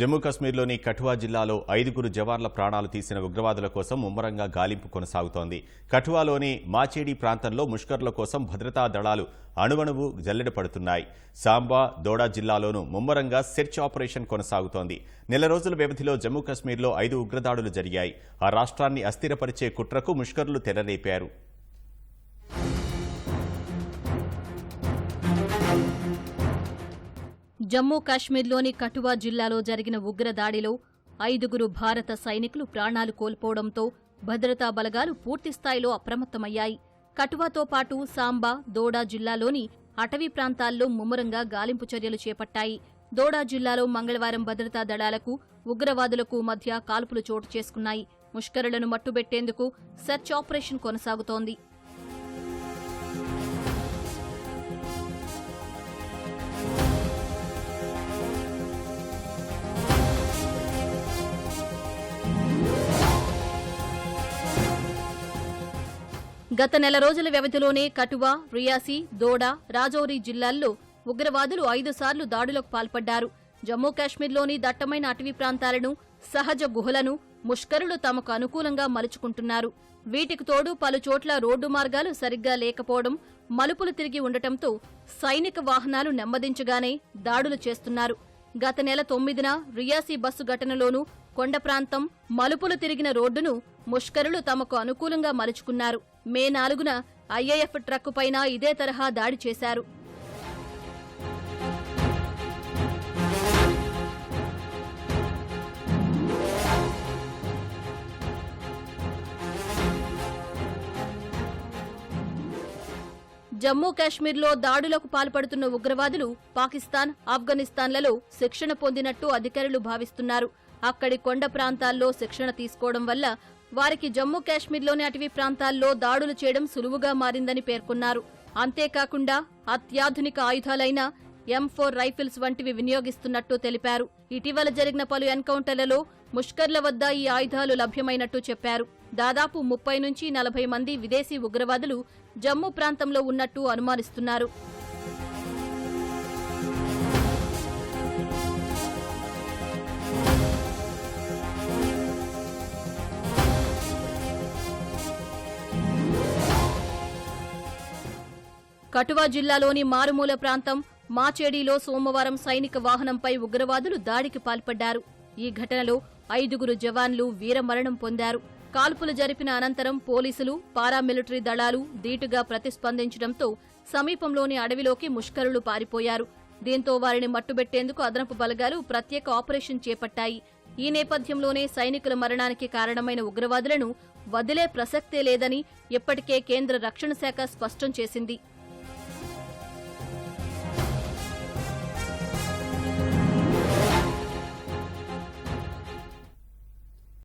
జమ్మూ కశ్మీర్లోని కఠువా జిల్లాలో ఐదుగురు జవాన్ల ప్రాణాలు తీసిన ఉగ్రవాదుల కోసం ముమ్మరంగా గాలింపు కొనసాగుతోంది. కఠువాలోని మాచేడి ప్రాంతంలో ముష్కర్ల కోసం భద్రతా దళాలు అణువణువు జల్లెడ పడుతున్నాయి. సాంబా దోడా జిల్లాలోనూ ముమ్మరంగా సెర్చ్ ఆపరేషన్ కొనసాగుతోంది. నెల రోజుల వ్యవధిలో జమ్మూ కశ్మీర్లో ఐదు ఉగ్రదాడులు జరిగాయి. ఆ రాష్ట్రాన్ని అస్థిరపరిచే కుట్రకు ముష్కర్లు తెరలేపారు. జమ్మూ కాశ్మీర్లోని కఠువా జిల్లాలో జరిగిన ఉగ్రదాడిలో ఐదుగురు భారత సైనికులు ప్రాణాలు కోల్పోవడంతో భద్రతా బలగాలు పూర్తిస్థాయిలో అప్రమత్తమయ్యాయి. కఠువాతో పాటు సాంబా దోడా జిల్లాలోని అటవీ ప్రాంతాల్లో ముమ్మరంగా గాలింపు చర్యలు చేపట్టాయి. దోడా జిల్లాలో మంగళవారం భద్రతా దళాలకు ఉగ్రవాదులకు మధ్య కాల్పులు చోటు చేసుకున్నాయి. ముష్కరులను మట్టుబెట్టేందుకు సెర్చ్ ఆపరేషన్ కొనసాగుతోంది. గత నెల రోజుల వ్యవధిలోనే కటువా రియాసీ దోడా రాజౌరి జిల్లాల్లో ఉగ్రవాదులు ఐదు సార్లు దాడులకు పాల్పడ్డారు. జమ్మూ కాశ్మీర్లోని దట్టమైన అటవీ ప్రాంతాలను సహజ గుహలను ముష్కరులు తమకు అనుకూలంగా మలుచుకుంటున్నారు. వీటికి తోడు పలుచోట్ల రోడ్డు మార్గాలు సరిగ్గా లేకపోవడం మలుపులు తిరిగి ఉండటంతో సైనిక వాహనాలు నెమ్మదించగానే దాడులు చేస్తున్నారు. గత నెల తొమ్మిదిన రియాసీ బస్సు ఘటనలోనూ కొండ ప్రాంతం మలుపులు తిరిగిన రోడ్డును ముష్కరులు తమకు అనుకూలంగా మలుచుకున్నారు. మే నాలుగున ఐఏఎఫ్ ట్రక్కు పైన ఇదే తరహా దాడి చేశారు. జమ్మూ కాశ్మీర్లో దాడులకు పాల్పడుతున్న ఉగ్రవాదులు పాకిస్తాన్ ఆఫ్ఘనిస్తాన్లలో శిక్షణ పొందినట్టు అధికారులు భావిస్తున్నారు. అక్కడి కొండ ప్రాంతాల్లో శిక్షణ తీసుకోవడం వల్ల వారికి జమ్మూ కాశ్మీర్లోని అటవీ ప్రాంతాల్లో దాడులు చేయడం సులువుగా మారిందని పేర్కొన్నారు. అంతేకాకుండా అత్యాధునిక ఆయుధాలైన ఎం ఫోర్ రైఫిల్స్ వంటివి వినియోగిస్తున్నట్టు తెలిపారు. ఇటీవల జరిగిన పలు ఎన్కౌంటర్లలో ముష్కర్ల వద్ద ఈ ఆయుధాలు లభ్యమైనట్టు చెప్పారు. దాదాపు ముప్పై నుంచి నలభై మంది విదేశీ ఉగ్రవాదులు జమ్మూ ప్రాంతంలో ఉన్నట్టు అనుమానిస్తున్నారు. కటువా జిల్లాలోని మారుమూల ప్రాంతం మాచేడిలో సోమవారం సైనిక వాహనంపై ఉగ్రవాదులు దాడికి పాల్పడ్డారు. ఈ ఘటనలో ఐదుగురు జవాన్లు వీరమరణం పొందారు. కాల్పులు జరిపిన అనంతరం పోలీసులు పారామిలిటరీ దళాలు ధీటుగా ప్రతిస్పందించడంతో సమీపంలోని అడవిలోకి ముష్కరులు పారిపోయారు. దీంతో వారిని మట్టుబెట్టేందుకు అదనపు బలగాలు ప్రత్యేక ఆపరేషన్ చేపట్టాయి. ఈ నేపథ్యంలోనే సైనికుల మరణానికి కారణమైన ఉగ్రవాదులను వదిలే ప్రసక్తే లేదని ఇప్పటికే కేంద్ర రక్షణ శాఖ స్పష్టం చేసింది.